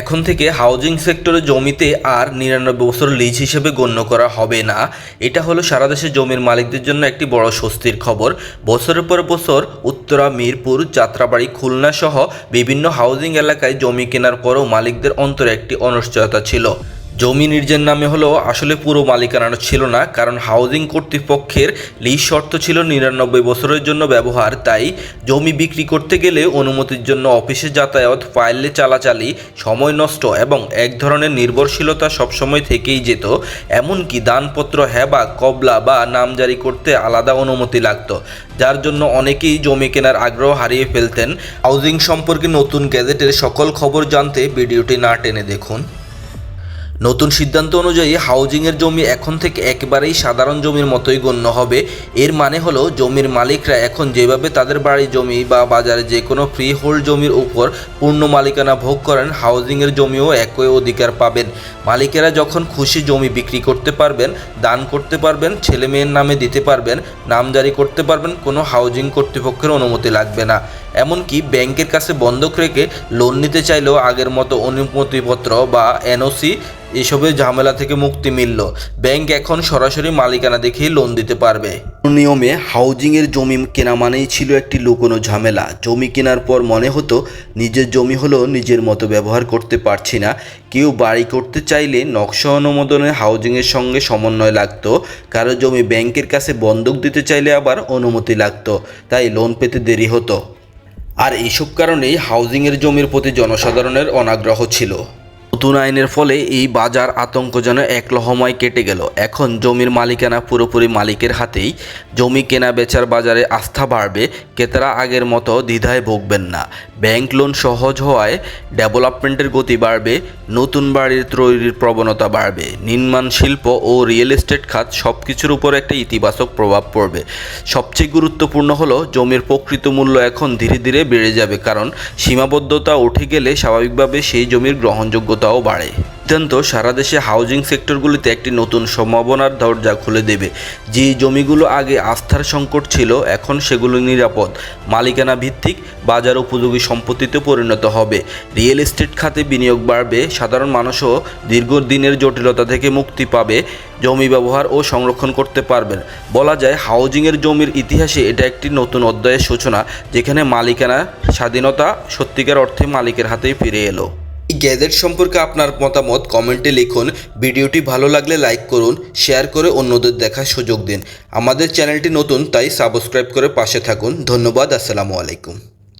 এখন থেকে হাউজিং সেক্টরে জমিতে আর নিরানব্বই বছর লিজ হিসেবে গণ্য করা হবে না। এটা হলো সারা দেশে জমির মালিকদের জন্য একটি বড় স্বস্তির খবর। বছরের পর বছর উত্তরা, মিরপুর, যাত্রাবাড়ি, খুলনা সহ বিভিন্ন হাউজিং এলাকায় জমি কেনার পরও মালিকদের অন্তরে একটি অনিশ্চয়তা ছিল। জমি নিজের নামে হলেও আসলে পুরো মালিকানা ছিল না, কারণ হাউজিং কর্তৃপক্ষের লিজ শর্ত ছিল নিরানব্বই বছরের জন্য ব্যবহার, তাই জমি বিক্রি করতে গেলে অনুমতির জন্য অফিসে যাতায়াত, ফাইলে চালাচালি, সময় নষ্ট এবং এক ধরনের নির্ভরশীলতা সবসময় থেকেই যেত, এমনকি দানপত্র, হেবা, কবলা বা নাম জারি করতে আলাদা অনুমতি লাগতো, যার জন্য অনেকেই জমি কেনার আগ্রহ হারিয়ে ফেলতেন। হাউজিং সম্পর্কে নতুন গ্যাজেটের সকল খবর জানতে ভিডিওটি না টেনে দেখুন। নতুন সিদ্ধান্ত অনুযায়ী হাউজিংয়ের জমি এখন থেকে একেবারেই সাধারণ জমির মতোই গণ্য হবে। এর মানে হলো, জমির মালিকরা এখন যেভাবে তাদের বাড়ি, জমি বা বাজারে যে কোনো ফ্রি হোল্ড জমির উপর পূর্ণ মালিকানা ভোগ করেন, হাউজিংয়ের জমিও একই অধিকার পাবেন। মালিকেরা যখন খুশি জমি বিক্রি করতে পারবেন, দান করতে পারবেন, ছেলে মেয়ের নামে দিতে পারবেন নামজারি করতে পারবেন, কোনো হাউজিং কর্তৃপক্ষের অনুমতি লাগবে না। এমনকি ব্যাংকের কাছে বন্ধক রেখে লোন নিতে চাইলেও আগের মতো অনুমতিপত্র বা এনওসি এসবের ঝামেলা থেকে মুক্তি মিলল। ব্যাংক এখন সরাসরি মালিকানা দেখেই লোন দিতে পারবে। নিয়মে হাউজিংয়ের জমি কেনা মানেই ছিল একটি লুকোনো ঝামেলা। জমি কেনার পর মনে হতো, নিজের জমি হলো নিজের মতো ব্যবহার করতে পারছি না। কেউ বাড়ি করতে চাইলে নকশা অনুমোদনে হাউজিংয়ের সঙ্গে সমন্বয় লাগতো। কারও জমি ব্যাংকের কাছে বন্ধক দিতে চাইলে আবার অনুমতি লাগতো। তাই লোন পেতে দেরি হতো। আর এইসব কারণেই হাউজিংয়ের জমির প্রতি জনসাধারণের অনাগ্রহ ছিল। নতুন আইনের ফলে এই বাজার আতঙ্ক যেন এক লহময় কেটে গেল। এখন জমির মালিকানা পুরোপুরি মালিকের হাতেই। জমি কেনা বেচার বাজারে আস্থা বাড়বে, ক্রেতারা আগের মতো দ্বিধায় ভুগবেন না। ব্যাংক লোন সহজ হওয়ায় ডেভেলপমেন্টের গতি বাড়বে, নতুন বাড়ির তৈরির প্রবণতা বাড়বে, নির্মাণ শিল্প ও রিয়েল এস্টেট খাত সব কিছুর উপর একটা ইতিবাচক প্রভাব পড়বে। সবচেয়ে গুরুত্বপূর্ণ হলো, জমির প্রকৃত মূল্য এখন ধীরে ধীরে বেড়ে যাবে, কারণ সীমাবদ্ধতা উঠে গেলে স্বাভাবিকভাবে সেই জমির গ্রহণযোগ্যতাও বাড়ে। সিদ্ধান্ত সারা দেশে হাউজিং সেক্টরগুলিতে একটি নতুন সম্ভাবনার দরজা খুলে দেবে। যে জমিগুলো আগে আস্থার সংকট ছিল, এখন সেগুলো নিরাপদ। মালিকানা ভিত্তিক বাজার উপযোগী সম্পত্তিতে পরিণত হবে। রিয়েল এস্টেট খাতে বিনিয়োগ বাড়বে, সাধারণ মানুষও দীর্ঘদিনের জটিলতা থেকে মুক্তি পাবে, জমি ব্যবহার ও সংরক্ষণ করতে পারবেন। বলা যায় হাউজিংয়ের জমির ইতিহাসে এটা একটি নতুন অধ্যায়ের সূচনা, যেখানে মালিকানা স্বাধীনতা সত্যিকার অর্থে মালিকের হাতেই ফিরে এলো। গ্যাজেট সম্পর্কে আপনার মতামত কমেন্টে লিখুন। ভিডিওটি ভালো লাগলে লাইক করুন, শেয়ার করে অন্যদের দেখার সুযোগ দিন। আমাদের চ্যানেলটি নতুন, তাই সাবস্ক্রাইব করে পাশে থাকুন। ধন্যবাদ, আসসালামু আলাইকুম।